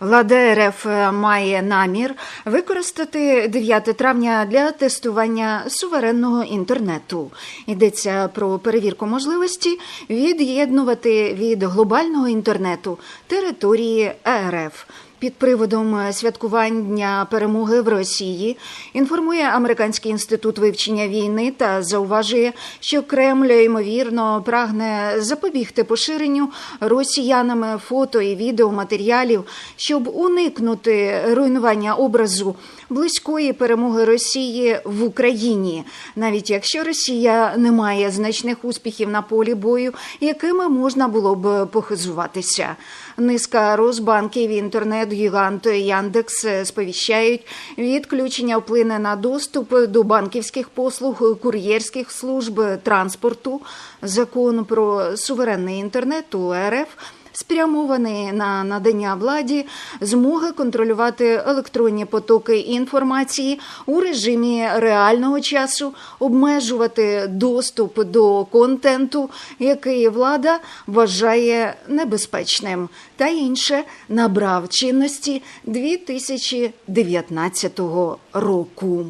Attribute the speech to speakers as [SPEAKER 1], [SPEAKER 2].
[SPEAKER 1] Влада РФ має намір використати 9 травня для тестування суверенного інтернету. Йдеться про перевірку можливості від'єднувати від глобального інтернету території РФ. Під приводом святкувань Дня перемоги в Росії інформує Американський інститут вивчення війни та зауважує, що Кремль ймовірно прагне запобігти поширенню росіянами фото і відеоматеріалів, щоб уникнути руйнування образу близької перемоги Росії в Україні, навіть якщо Росія не має значних успіхів на полі бою, якими можна було б похизуватися. Низка розбанків і інтернет-гігант Яндекс сповіщають, відключення вплине на доступ до банківських послуг, кур'єрських служб, транспорту. Закон про суверенний інтернет у РФ спрямований на надання владі змоги контролювати електронні потоки інформації у режимі реального часу, обмежувати доступ до контенту, який влада вважає небезпечним, та інше набрав чинності 2019 року.